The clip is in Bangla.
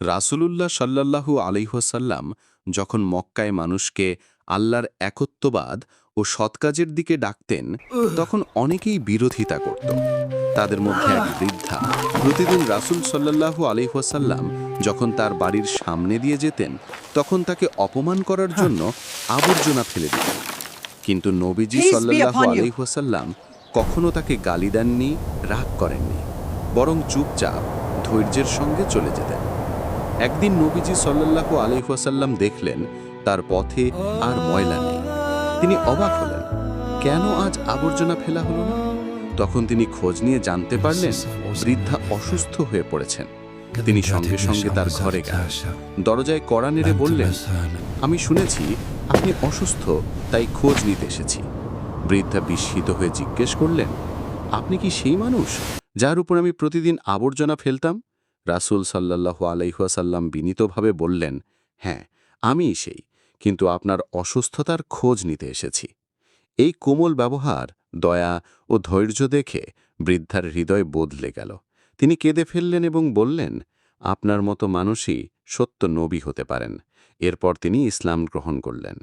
রাসূলুল্লাহ সাল্লাল্লাহু আলাইহসাল্লাম যখন মক্কায় মানুষকে আল্লাহর একত্ববাদ ও সৎকাজের দিকে ডাকতেন তখন অনেকেই বিরোধিতা করত। তাদের মধ্যে এক বৃদ্ধা প্রতিদিন রাসূল সাল্লাল্লাহু আলাইহসাল্লাম যখন তার বাড়ির সামনে দিয়ে যেতেন তখন তাকে অপমান করার জন্য আবর্জনা ফেলে দিতেন কিন্তু নবীজি সাল্লাল্লাহু upon কখনো তাকে গালি দেননি রাগ করেননি বরং চুপচাপ ধৈর্যের সঙ্গে চলে যেতেন। একদিন নবীজি সাল্লাল্লাহু আলাইহাসাল্লাম দেখলেন, তার পথে আর ময়লা নেই। তিনি অবাক হলেন, কেন আজ আবর্জনা ফেলা হলো না? তখন তিনি খোঁজ নিয়ে জানতে পারলেন, বৃদ্ধা অসুস্থ হয়ে পড়েছেন। তিনি সঙ্গে সঙ্গে তার ঘরে গেলেন। দরজায় কড়া নেড়ে বললেন, আমি শুনেছি আপনি অসুস্থ, তাই খোঁজ নিতে এসেছি। বৃদ্ধা বিস্মিত হয়ে জিজ্ঞেস করলেন, আপনি কি সেই মানুষ, যার উপর আমি প্রতিদিন আবর্জনা ফেলতাম? রাসূল সাল্লাল্লাহু আলাইহাসাল্লাম বিনীতভাবে বললেন হ্যাঁ আমিই সেই, কিন্তু আপনার অসুস্থতার খোঁজ নিতে এসেছি। এই কোমল ব্যবহার, দয়া ও ধৈর্য দেখে বৃদ্ধার হৃদয় বদলে গেল। তিনি কেঁদে ফেললেন এবং বললেন, আপনার মতো মানুষই সত্য নবী হতে পারেন। এরপর তিনি ইসলাম গ্রহণ করলেন।